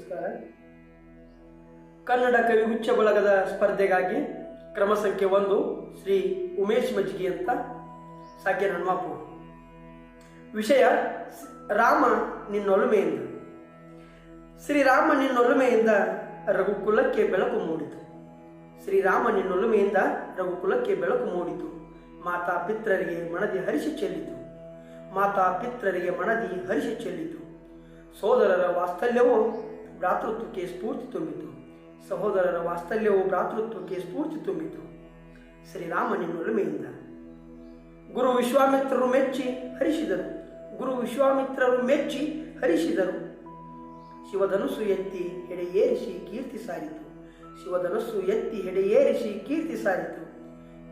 ನಮಸ್ಕಾರ. ಕನ್ನಡ ಕವಿಗುಚ್ಛ ಬಳಗದ ಸ್ಪರ್ಧೆಗಾಗಿ ಕ್ರಮ ಸಂಖ್ಯೆ ಒಂದು ಶ್ರೀ ಉಮೇಶ್ ಮಜ್ಗಿ ಅಂತ ಸಾಕ್ಯ ವಿಷಯ ರಾಮ ನಿನ್ನೊಲುಮೆಯಿಂದ. ಶ್ರೀರಾಮ ನಿನ್ನೊಲುಮೆಯಿಂದ ರಘುಕುಲಕ್ಕೆ ಬೆಳಕು ಮೂಡಿತು. ಶ್ರೀರಾಮ ನಿನ್ನೊಲುಮೆಯಿಂದ ರಘುಕುಲಕ್ಕೆ ಬೆಳಕು ಮೂಡಿತು. ಮಾತಾ ಪಿತ್ರರಿಗೆ ಮನದಿ ಹರಿಸಿ ಚೆಲ್ಲಿತು. ಮಾತಾ ಪಿತ್ರರಿಗೆ ಮನದಿ ಹರಿಸಿ ಚೆಲ್ಲಿತು. ಸೋದರರ ವಾತ್ಸಲ್ಯವು ಭ್ರಾತೃತ್ವಕ್ಕೆ ಸ್ಫೂರ್ತಿ ತುಂಬಿತು. ಸಹೋದರರ ವಾತ್ಸಲ್ಯವು ಭ್ರಾತೃತ್ವಕ್ಕೆ ಸ್ಫೂರ್ತಿ ತುಂಬಿತು. ಶ್ರೀರಾಮ ನಿನ್ನೊಲುಮೆಯಿಂದ ಗುರು ವಿಶ್ವಾಮಿತ್ರರು ಮೆಚ್ಚಿ ಹರಿಸಿದರು. ಗುರು ವಿಶ್ವಾಮಿತ್ರರು ಮೆಚ್ಚಿ ಹರಿಸಿದರು. ಶಿವಧನುಸ್ಸು ಎತ್ತಿ ಹೆಡೆಯೇರಿಸಿ ಕೀರ್ತಿ ಸಾರಿತು. ಶಿವಧನುಸ್ಸು ಎತ್ತಿ ಹೆಡೆಯೇರಿಸಿ ಕೀರ್ತಿ ಸಾರಿತು.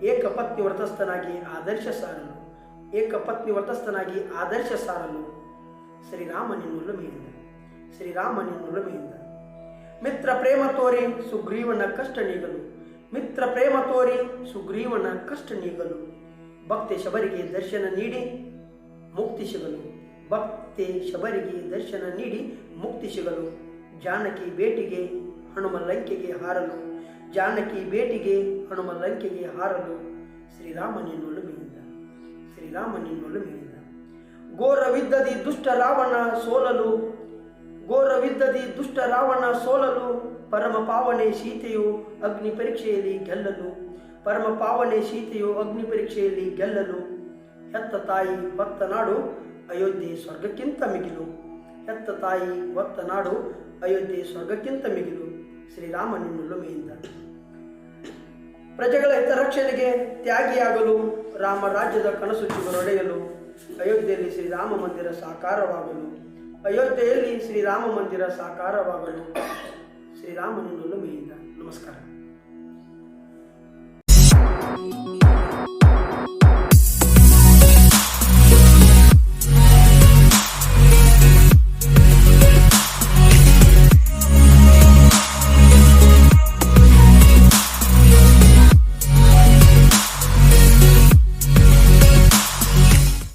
ಏಕಪತ್ನಿ ವ್ರತಸ್ಥನಾಗಿ ಆದರ್ಶ ಸಾರಲು. ಏಕಪತ್ನಿ ವ್ರತಸ್ಥನಾಗಿ ಆದರ್ಶ ಸಾರಲು. ಶ್ರೀರಾಮ ನಿನ್ನೊಲುಮೆಯಿಂದ ಶ್ರೀರಾಮ ಮಿತ್ರ ಪ್ರೇಮ ತೋರಿ ಸುಗ್ರೀವನ ಕಷ್ಟ ನೀಗಲು. ಮಿತ್ರ ಪ್ರೇಮ ತೋರಿ ಸುಗ್ರೀವನ ಕಷ್ಟ ನೀಗಲು. ಭಕ್ತಿ ಶಬರಿಗೆ ದರ್ಶನ ನೀಡಿ, ಮುಕ್ತಿ ಸಿಗಲು. ಭಕ್ತಿ ಶಬರಿಗೆ ದರ್ಶನ ನೀಡಿ, ಮುಕ್ತಿ ಸಿಗಲು. ಜಾನಕಿ ಭೇಟಿಗೆ ಹನುಮ ಲಂಕೆಗೆ ಹಾರಲು. ಜಾನಕಿ ಭೇಟಿಗೆ ಹನುಮ ಲಂಕೆಗೆ ಹಾರಲು. ಶ್ರೀರಾಮ ನಿನ್ನೊಲುಮೆಯಿಂದ ಶ್ರೀರಾಮ ನಿನ್ನೊಲುಮೆಯಿಂದ ಘೋರವಿದ್ದದಿ ದುಷ್ಟ ರಾವಣ ಸೋಲಲು. ಘೋರವಿದ್ದದಿ ದುಷ್ಟ ರಾವಣ ಸೋಲಲು, ಪರಮ ಪಾವನೆ ಸೀತೆಯು ಅಗ್ನಿ ಪರೀಕ್ಷೆಯಲ್ಲಿ ಗೆಲ್ಲಲು, ಪರಮ ಪಾವನೆ ಸೀತೆಯು ಅಗ್ನಿ ಪರೀಕ್ಷೆಯಲ್ಲಿ ಗೆಲ್ಲಲು. ಹೆತ್ತ ತಾಯಿ, ಹೊತ್ತ ನಾಡು ಅಯೋಧ್ಯೆ ಸ್ವರ್ಗಕ್ಕಿಂತ ಮಿಗಿಲು. ಹೆತ್ತ ತಾಯಿ, ಹೊತ್ತ ನಾಡು ಅಯೋಧ್ಯೆ ಸ್ವರ್ಗಕ್ಕಿಂತ ಮಿಗಿಲು. ಶ್ರೀರಾಮ ನಿನ್ನೊಲುಮೆಯಿಂದ ಪ್ರಜೆಗಳ ಹಿತರಕ್ಷಣೆಗೆ ತ್ಯಾಗಿಯಾಗಲು, ರಾಮ ರಾಜ್ಯದ ಕನಸು ಚಿಗುರೊಡೆಯಲು, ಅಯೋಧ್ಯೆಯಲ್ಲಿ ಶ್ರೀರಾಮ ಮಂದಿರ ಸಾಕಾರವಾಗಲು. ಅಯೋಧ್ಯೆಯಲ್ಲಿ ಶ್ರೀರಾಮ ಮಂದಿರ ಸಾಕಾರವಾಗಲು ಶ್ರೀರಾಮನನ್ನು ನಿನ್ನೊಲುಮೆಯಿಂದ ನಮಸ್ಕಾರ.